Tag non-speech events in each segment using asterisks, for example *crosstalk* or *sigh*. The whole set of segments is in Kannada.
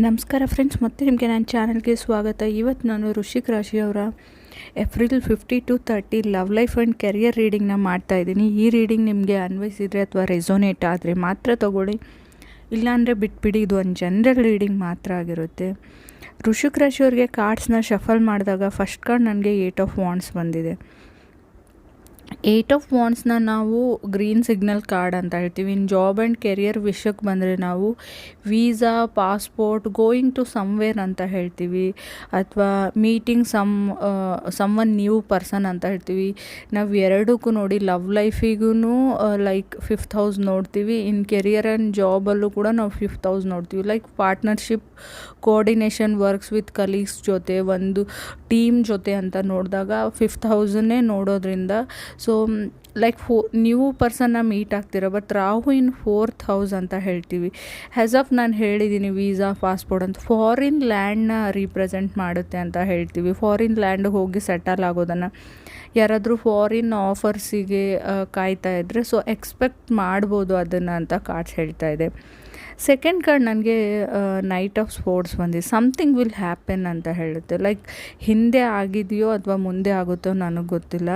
ನಮಸ್ಕಾರ ಫ್ರೆಂಡ್ಸ್ ಮತ್ತೆ ನಿಮಗೆ ನನ್ನ ಚಾನಲ್ಗೆ ಸ್ವಾಗತ. ಇವತ್ತು ನಾನು ಋಷಿಕ್ ರಾಶಿಯವರ April fifty two thirty love life and career ರೀಡಿಂಗ್ನ ಮಾಡ್ತಾ ಇದ್ದೀನಿ. ಈ ರೀಡಿಂಗ್ ನಿಮಗೆ ಅನ್ವಯಿಸಿದರೆ ಅಥವಾ ರೆಸೋನೇಟ್ ಆದರೆ ಮಾತ್ರ ತೊಗೊಳ್ಳಿ. ಇಲ್ಲಾಂದರೆ ಬಿಟ್ಬಿಡಿ, ಇದು ಒಂದು ಜನರಲ್ ರೀಡಿಂಗ್ ಮಾತ್ರ ಆಗಿರುತ್ತೆ. ಋಷಿಕ್ ರಾಶಿಯವ್ರಿಗೆ ಕಾರ್ಡ್ಸ್ನ ಶಫಲ್ ಮಾಡಿದಾಗ ಫಸ್ಟ್ ಕಾರ್ಡ್ ನನಗೆ ಏಟ್ ಆಫ್ ವಾಂಡ್ಸ್ ಬಂದಿದೆ. ಏಟ್ ಆಫ್ ವಾಂಡ್ಸ್ನ ನಾವು ಗ್ರೀನ್ ಸಿಗ್ನಲ್ ಕಾರ್ಡ್ ಅಂತ ಹೇಳ್ತೀವಿ. ಇನ್ ಜಾಬ್ ಆ್ಯಂಡ್ ಕೆರಿಯರ್ ವಿಷಯಕ್ಕೆ ಬಂದರೆ ನಾವು visa passport going to somewhere ಅಂತ ಹೇಳ್ತೀವಿ. ಅಥವಾ meeting some some one new person ಅಂತ ಹೇಳ್ತೀವಿ. ನಾವು ಎರಡಕ್ಕೂ ನೋಡಿ ಲವ್ ಲೈಫಿಗೂ ಲೈಕ್ ಫಿಫ್ತ್ ಹೌಸ್ ನೋಡ್ತೀವಿ. ಇನ್ ಕೆರಿಯರ್ ಆ್ಯಂಡ್ ಜಾಬಲ್ಲೂ ಕೂಡ ನಾವು ಫಿಫ್ತ್ ಹೌಸ್ ನೋಡ್ತೀವಿ. Like partnership coordination works with colleagues ಜೊತೆ ಒಂದು ಟೀಮ್ ಜೊತೆ ಅಂತ ನೋಡಿದಾಗ ಫಿಫ್ತ್ ಹೌಸನ್ನೇ ನೋಡೋದ್ರಿಂದ ಸೊ ಲೈಕ್ ಫೋ ನ್ಯೂ ಪರ್ಸನ್ನ meet ಆಗ್ತೀರ but Rahu in fourth house ಅಂತ ಹೇಳ್ತೀವಿ. ಹ್ಯಾಸ್ ಆಫ್ ನಾನು ಹೇಳಿದ್ದೀನಿ ವೀಸಾ, ಪಾಸ್ಪೋರ್ಟ್ ಅಂತ. ಫಾರಿನ್ ಲ್ಯಾಂಡ್ನ ರೀಪ್ರೆಸೆಂಟ್ ಮಾಡುತ್ತೆ ಅಂತ ಹೇಳ್ತೀವಿ. ಫಾರಿನ್ ಲ್ಯಾಂಡ್ಗೆ ಹೋಗಿ ಸೆಟಲ್ ಆಗೋದನ್ನು. ಯಾರಾದರೂ ಫಾರಿನ್ ಆಫರ್ಸಿಗೆ ಕಾಯ್ತಾ ಇದ್ದರೆ ಸೊ ಎಕ್ಸ್ಪೆಕ್ಟ್ ಮಾಡ್ಬೋದು ಅದನ್ನು ಅಂತ ಕಾರ್ಡ್ಸ್ ಹೇಳ್ತಾ ಇದೆ. ಸೆಕೆಂಡ್ ಕಾರ್ಡ್ ನನಗೆ ನೈಟ್ ಆಫ್ ಸ್ಪೋರ್ಟ್ಸ್ ಬಂದಿದೆ. ಸಮಥಿಂಗ್ ವಿಲ್ ಹ್ಯಾಪನ್ ಅಂತ ಹೇಳುತ್ತೆ. ಲೈಕ್ ಹಿಂದೆ ಆಗಿದೆಯೋ ಅಥವಾ ಮುಂದೆ ಆಗುತ್ತೋ ನನಗೆ ಗೊತ್ತಿಲ್ಲ.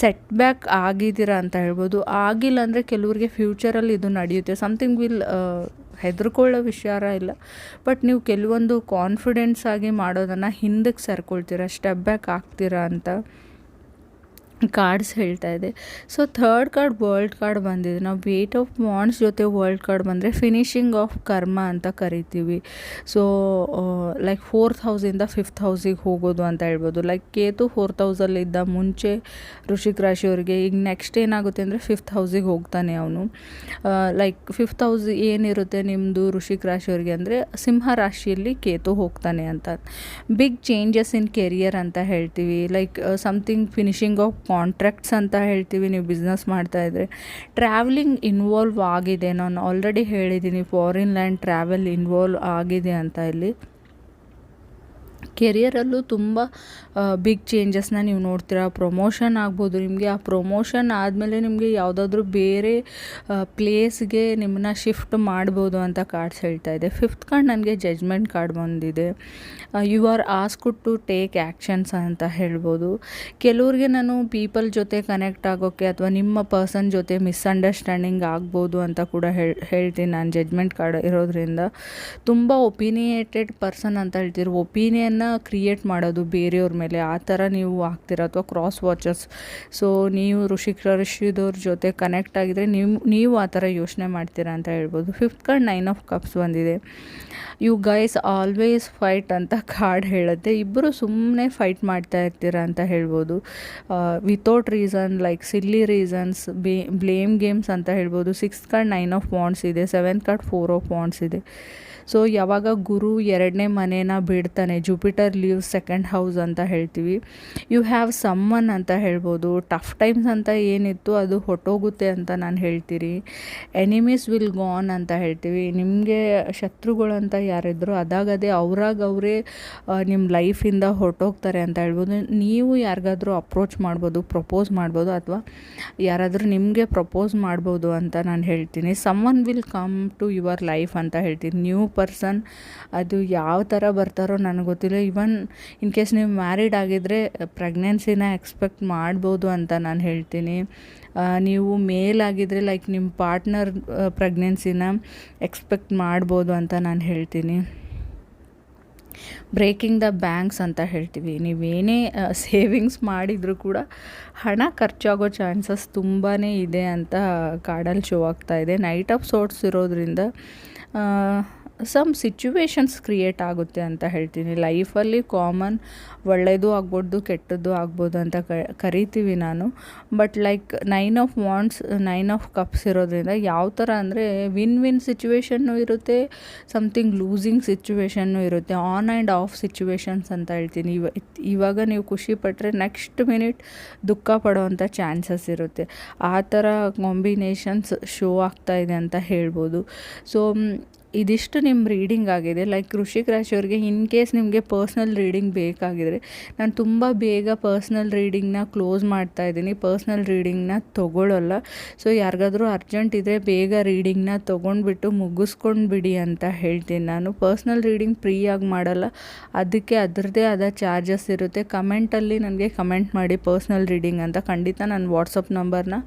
ಸೆಟ್ ಬ್ಯಾಕ್ ಆಗಿದ್ದೀರಾ ಅಂತ ಹೇಳ್ಬೋದು. ಆಗಿಲ್ಲ ಅಂದರೆ ಕೆಲವ್ರಿಗೆ ಫ್ಯೂಚರಲ್ಲಿ ಇದು ನಡೆಯುತ್ತೆ. ಸಮಥಿಂಗ್ ವಿಲ್ ಹೆದರ್ಕೊಳ್ಳೋ ವಿಚಾರ ಇಲ್ಲ. ಬಟ್ ನೀವು ಕೆಲವೊಂದು ಕಾನ್ಫಿಡೆನ್ಸ್ ಆಗಿ ಮಾಡೋದನ್ನು ಹಿಂದಕ್ಕೆ ಸರ್ಕೊಳ್ತೀರಾ ಸ್ಟೆಪ್ ಬ್ಯಾಕ್ ಆಗ್ತೀರಾ ಅಂತ. ಕಾರ್ಡ್ಸ್ ಹೇಳ್ತಾ ಇದೆ. So third card world card ಬಂದಿದೆ. ನಾವು ವೇಟ್ ಆಫ್ ಬಾಂಡ್ಸ್ ಜೊತೆ ವರ್ಲ್ಡ್ ಕಾರ್ಡ್ ಬಂದರೆ ಫಿನಿಶಿಂಗ್ ಆಫ್ ಕರ್ಮ ಅಂತ ಕರಿತೀವಿ. ಸೊ ಲೈಕ್ ಫೋರ್ತ್ ಹೌಸಿಂದ ಫಿಫ್ತ್ ಹೌಸಿಗೆ ಹೋಗೋದು ಅಂತ ಹೇಳ್ಬೋದು. ಲೈಕ್ ಕೇತು ಫೋರ್ತ್ ಹೌಸಲ್ಲಿದ್ದ ಮುಂಚೆ ಋಷಿಕ್ ರಾಶಿಯವರಿಗೆ ಈಗ ನೆಕ್ಸ್ಟ್ ಏನಾಗುತ್ತೆ ಅಂದರೆ ಫಿಫ್ತ್ ಹೌಸಿಗೆ ಹೋಗ್ತಾನೆ ಅವನು. ಲೈಕ್ ಫಿಫ್ತ್ ಹೌಸ್ ಏನಿರುತ್ತೆ ನಿಮ್ಮದು ಋಷಿಕ್ ರಾಶಿಯವರಿಗೆ ಅಂದರೆ ಸಿಂಹ ರಾಶಿಯಲ್ಲಿ ಕೇತು ಹೋಗ್ತಾನೆ ಅಂತ. ಬಿಗ್ ಚೇಂಜಸ್ ಇನ್ ಕೆರಿಯರ್ ಅಂತ ಹೇಳ್ತೀವಿ. Like something finishing of contracts ಅಂತ ಹೇಳ್ತೀವಿ, ನೀವು ಬಿಸ್ನೆಸ್ ಮಾಡ್ತಾಯಿದ್ರೆ ಟ್ರಾವೆಲಿಂಗ್ ಇನ್ವಾಲ್ವ್ ಆಗಿದೆ. ನಾನು ಆಲ್ರೆಡಿ ಹೇಳಿದ್ದೀನಿ ಫಾರಿನ್ ಲ್ಯಾಂಡ್ ಟ್ರಾವೆಲ್ ಇನ್ವಾಲ್ವ್ ಆಗಿದೆ ಅಂತ ಇಲ್ಲಿ. ಕೆರಿಯರಲ್ಲೂ ತುಂಬ ಬಿಗ್ ಚೇಂಜಸ್ನ ನೀವು ನೋಡ್ತೀರಾ. ಪ್ರೊಮೋಷನ್ ಆಗ್ಬೋದು, ನಿಮಗೆ ಆ ಪ್ರಮೋಷನ್ ಆದಮೇಲೆ ನಿಮಗೆ ಯಾವುದಾದ್ರೂ ಬೇರೆ ಪ್ಲೇಸ್ಗೆ ನಿಮ್ಮನ್ನ ಶಿಫ್ಟ್ ಮಾಡ್ಬೋದು ಅಂತ ಕಾರ್ಡ್ಸ್ ಹೇಳ್ತಾ ಇದೆ. ಫಿಫ್ತ್ ಕಾರ್ಡ್ ನನಗೆ ಜಜ್ಮೆಂಟ್ ಕಾರ್ಡ್ ಬಂದಿದೆ. You are ask to take actions ಅಂತ ಹೇಳ್ಬೋದು. ಕೆಲವ್ರಿಗೆ ನಾನು ಪೀಪಲ್ ಜೊತೆ ಕನೆಕ್ಟ್ ಆಗೋಕ್ಕೆ ಅಥವಾ ನಿಮ್ಮ ಪರ್ಸನ್ ಜೊತೆ ಮಿಸ್ಅಂಡರ್ಸ್ಟ್ಯಾಂಡಿಂಗ್ ಆಗ್ಬೋದು ಅಂತ ಕೂಡ ಹೇಳಿ ಹೇಳ್ತೀನಿ ನಾನು. ಜಜ್ಮೆಂಟ್ ಕಾರ್ಡ್ ಇರೋದ್ರಿಂದ ತುಂಬ ಒಪಿನಿಯೇಟೆಡ್ ಪರ್ಸನ್ ಅಂತ ಹೇಳ್ತೀರಿ. ಒಪಿನಿಯನ್ನ ಕ್ರಿಯೇಟ್ ಮಾಡೋದು ಬೇರೆಯವ್ರ ಮೇಲೆ, ಆ ಥರ ನೀವು ಆಗ್ತೀರ ಅಥವಾ ಕ್ರಾಸ್ ವಾಚರ್ಸ್ ಸೊ ನೀವು ಋಷಿಕ, ಋಷಿದವ್ರ ಜೊತೆ ಕನೆಕ್ಟ್ ಆಗಿದ್ರೆ ನೀವು ನೀವು ಆ ಥರ ಯೋಚನೆ ಮಾಡ್ತೀರಾ ಅಂತ ಹೇಳ್ಬೋದು. Fifth card nine of cups ಬಂದಿದೆ. ಯು ಗೈಸ್ ಆಲ್ವೇಸ್ ಫೈಟ್ ಅಂತ ಕಾರ್ಡ್ ಹೇಳುತ್ತೆ. ಇಬ್ಬರು ಸುಮ್ಮನೆ ಫೈಟ್ ಮಾಡ್ತಾ ಇರ್ತೀರ ಅಂತ ಹೇಳ್ಬೋದು. Without reason like silly reasons ಬೇ ಬ್ಲೇಮ್ ಗೇಮ್ಸ್ ಅಂತ ಹೇಳ್ಬೋದು. Six card nine of wands ಇದೆ. Seventh card four of wands ಇದೆ. ಸೊ ಯಾವಾಗ ಗುರು ಎರಡನೇ ಮನೇನ ಬಿಡ್ತಾನೆ ಜುಪಿಟರ್ ಲೀವ್ ಸೆಕೆಂಡ್ ಹೌಸ್ ಅಂತ ಹೇಳ್ತೀವಿ. ಯು ಹ್ಯಾವ್ ಸಮ್ಮನ್ ಅಂತ ಹೇಳ್ಬೋದು. ಟಫ್ ಟೈಮ್ಸ್ ಅಂತ ಏನಿತ್ತು ಅದು ಹೊಟ್ಟೋಗುತ್ತೆ ಅಂತ ನಾನು ಹೇಳ್ತೀರಿ. ಎನಿಮೀಸ್ ವಿಲ್ ಗಾನ್ ಅಂತ ಹೇಳ್ತೀವಿ. ನಿಮಗೆ ಶತ್ರುಗಳು ಅಂತ ಯಾರಿದ್ರು ಅದಾಗದೆ ಅವ್ರಾಗ ಅವರೇ ನಿಮ್ಮ ಲೈಫಿಂದ ಹೊರಟೋಗ್ತಾರೆ ಅಂತ ಹೇಳ್ಬೋದು. ನೀವು ಯಾರಿಗಾದರೂ ಅಪ್ರೋಚ್ ಮಾಡ್ಬೋದು ಪ್ರಪೋಸ್ ಮಾಡ್ಬೋದು ಅಥವಾ ಯಾರಾದರೂ ನಿಮಗೆ ಪ್ರಪೋಸ್ ಮಾಡ್ಬೋದು ಅಂತ ನಾನು ಹೇಳ್ತೀನಿ. Someone will come to your life ಅಂತ ಹೇಳ್ತೀನಿ. ನ್ಯೂ ಪರ್ಸನ್ ಅದು ಯಾವ ಥರ ಬರ್ತಾರೋ ನನಗೆ ಗೊತ್ತಿಲ್ಲ. ಇವನ್ ಇನ್ ಕೇಸ್ ನೀವು ಮ್ಯಾರಿಡ್ ಆಗಿದ್ದರೆ ಪ್ರೆಗ್ನೆನ್ಸಿನ ಎಕ್ಸ್ಪೆಕ್ಟ್ ಮಾಡ್ಬೋದು ಅಂತ ನಾನು ಹೇಳ್ತೀನಿ. ನೀವು ಮೇಲ್ ಆಗಿದ್ದರೆ ಲೈಕ್ ನಿಮ್ಮ ಪಾರ್ಟ್ನರ್ ಪ್ರೆಗ್ನೆನ್ಸಿನ ಎಕ್ಸ್ಪೆಕ್ಟ್ ಮಾಡ್ಬೋದು ಅಂತ ನಾನು ಹೇಳ್ತೀನಿ. ಬ್ರೇಕಿಂಗ್ ದ ಬ್ಯಾಂಕ್ಸ್ ಅಂತ ಹೇಳ್ತೀವಿ. ನೀವೇನೇ ಸೇವಿಂಗ್ಸ್ *laughs* ಮಾಡಿದರೂ ಕೂಡ ಹಣ ಖರ್ಚಾಗೋ ಚಾನ್ಸಸ್ ತುಂಬಾ ಇದೆ ಅಂತ ಕಾಡಲ್ಲಿ ಶೋ ಆಗ್ತಾ ಇದೆ. ನೈಟ್ ಆಫ್ ಸೋರ್ಟ್ಸ್ ಇರೋದ್ರಿಂದ ಸಮ್ ಸಿಚುವೇಶನ್ಸ್ ಕ್ರಿಯೇಟ್ ಆಗುತ್ತೆ ಅಂತ ಹೇಳ್ತೀನಿ. ಲೈಫಲ್ಲಿ ಕಾಮನ್ ಒಳ್ಳೆಯದು ಆಗ್ಬೋದು, ಕೆಟ್ಟದ್ದು ಆಗ್ಬೋದು ಅಂತ ಕರಿತೀವಿ ನಾನು. But like nine of wands nine of cups ಇರೋದ್ರಿಂದ ಯಾವ ಥರ ಅಂದರೆ ವಿನ್ ವಿನ್ ಸಿಚುವೇಶನ್ನು ಇರುತ್ತೆ ಸಮಥಿಂಗ್ ಲೂಸಿಂಗ್ ಸಿಚುವೇಶನ್ನು ಇರುತ್ತೆ ಆನ್ ಆ್ಯಂಡ್ ಆಫ್ ಸಿಚುವೇಶನ್ಸ್ ಅಂತ ಹೇಳ್ತೀನಿ. ಇವ, ಇವಾಗ ನೀವು ಖುಷಿ ಪಟ್ಟರೆ ನೆಕ್ಸ್ಟ್ ಮಿನಿಟ್ ದುಃಖ ಪಡೋವಂಥ ಚಾನ್ಸಸ್ ಇರುತ್ತೆ. ಆ ಥರ ಕಾಂಬಿನೇಷನ್ಸ್ ಶೋ ಆಗ್ತಾ ಇದೆ ಅಂತ ಹೇಳ್ಬೋದು. ಸೊ ಇದಿಷ್ಟು ನಿಮ್ಮ ರೀಡಿಂಗ್ ಆಗಿದೆ. ಲೈಕ್ ವೃಶ್ಚಿಕ ರಾಶಿಯವ್ರಿಗೆ ಇನ್ ಕೇಸ್ ನಿಮಗೆ ಪರ್ಸ್ನಲ್ ರೀಡಿಂಗ್ ಬೇಕಾಗಿದ್ರೆ, ನಾನು ತುಂಬ ಬೇಗ ಪರ್ಸ್ನಲ್ ರೀಡಿಂಗ್ನ ಕ್ಲೋಸ್ ಮಾಡ್ತಾ ಇದ್ದೀನಿ. ಪರ್ಸ್ನಲ್ ರೀಡಿಂಗ್ನ ತೊಗೊಳ್ಳಲ್ಲ ಸೊ ಯಾರಿಗಾದ್ರೂ ಅರ್ಜೆಂಟ್ ಇದ್ದರೆ ಬೇಗ ರೀಡಿಂಗ್ನ ತೊಗೊಂಡ್ಬಿಟ್ಟು ಮುಗಿಸ್ಕೊಂಡು ಬಿಡಿ ಅಂತ ಹೇಳ್ತೀನಿ ನಾನು. ಪರ್ಸ್ನಲ್ ರೀಡಿಂಗ್ ಫ್ರೀಯಾಗಿ ಮಾಡಲ್ಲ. ಅದಕ್ಕೆ ಅದರದ್ದೇ ಆದ ಚಾರ್ಜಸ್ ಇರುತ್ತೆ. ಕಮೆಂಟಲ್ಲಿ ನನಗೆ ಕಮೆಂಟ್ ಮಾಡಿ ಪರ್ಸ್ನಲ್ ರೀಡಿಂಗ್ ಅಂತ. ಖಂಡಿತ ನಾನು ವಾಟ್ಸಪ್ ನಂಬರ್ನ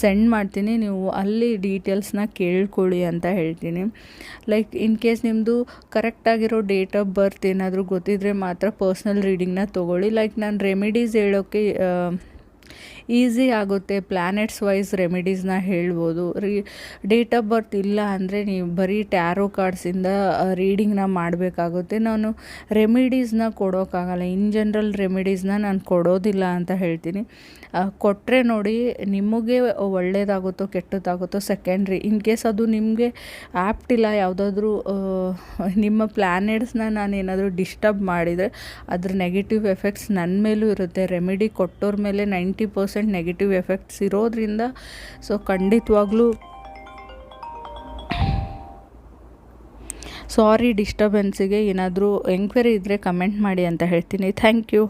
ಸೆಂಡ್ ಮಾಡ್ತೀನಿ. ನೀವು ಅಲ್ಲಿ ಡೀಟೇಲ್ಸ್ನ ಕೇಳ್ಕೊಳ್ಳಿ ಅಂತ ಹೇಳ್ತೀನಿ. ಲೈಕ್ ಇನ್ ಕೇಸ್ ನಿಮ್ಮದು ಕರೆಕ್ಟಾಗಿರೋ ಡೇಟ್ ಆಫ್ ಬರ್ತ್ ಏನಾದರೂ ಗೊತ್ತಿದ್ದರೆ ಮಾತ್ರ ಪರ್ಸ್ನಲ್ ರೀಡಿಂಗ್ನ ತೊಗೊಳ್ಳಿ. ಲೈಕ್ ನಾನು ರೆಮಿಡೀಸ್ ಹೇಳೋಕ್ಕೆ ಈಸಿ ಆಗುತ್ತೆ. ಪ್ಲ್ಯಾನೆಟ್ಸ್ ವೈಸ್ ರೆಮಿಡೀಸ್ನ ಹೇಳ್ಬೋದು. ರೀ ಡೇಟ್ ಆಫ್ ಬರ್ತ್ ಇಲ್ಲ ಅಂದರೆ ನೀವು ಬರೀ ಟ್ಯಾರೋ ಕಾರ್ಡ್ಸಿಂದ ರೀಡಿಂಗ್ನ ಮಾಡಬೇಕಾಗುತ್ತೆ. ನಾನು ರೆಮಿಡೀಸ್ನ ಕೊಡೋಕ್ಕಾಗಲ್ಲ ಇನ್ ಜನರಲ್ ರೆಮಿಡೀಸ್ನ ನಾನು ಕೊಡೋದಿಲ್ಲ ಅಂತ ಹೇಳ್ತೀನಿ. ಕೊಟ್ಟರೆ ನೋಡಿ ನಿಮಗೆ ಒಳ್ಳೆಯದಾಗುತ್ತೋ ಕೆಟ್ಟದಾಗುತ್ತೋ ಸೆಕೆಂಡ್ರಿ ಇನ್ ಕೇಸ್ ಅದು ನಿಮಗೆ ಆ್ಯಪ್ಟ್ ಇಲ್ಲ ಯಾವುದಾದ್ರೂ ನಿಮ್ಮ ಪ್ಲ್ಯಾನೆಟ್ಸ್ನ ನಾನು ಏನಾದರೂ ಡಿಸ್ಟರ್ಬ್ ಮಾಡಿದರೆ ಅದ್ರ ನೆಗೆಟಿವ್ ಎಫೆಕ್ಟ್ಸ್ ನನ್ನ ಮೇಲೂ ಇರುತ್ತೆ. ರೆಮಿಡಿ ಕೊಟ್ಟೋರ ಮೇಲೆ ನೈಂಟಿ ಪರ್ಸೆಂಟ್ ನೆಗೆಟಿವ್ ಎಫೆಕ್ಟ್ಸ್ ಇರೋದ್ರಿಂದ ಸೊ ಖಂಡಿತವಾಗ್ಲೂ ಸಾರಿ ಡಿಸ್ಟರ್ಬೆನ್ಸಿಗೆ ಏನಾದರೂ ಎಂಕ್ವೈರಿ ಇದ್ದರೆ ಕಮೆಂಟ್ ಮಾಡಿ ಅಂತ ಹೇಳ್ತೀನಿ. Thank you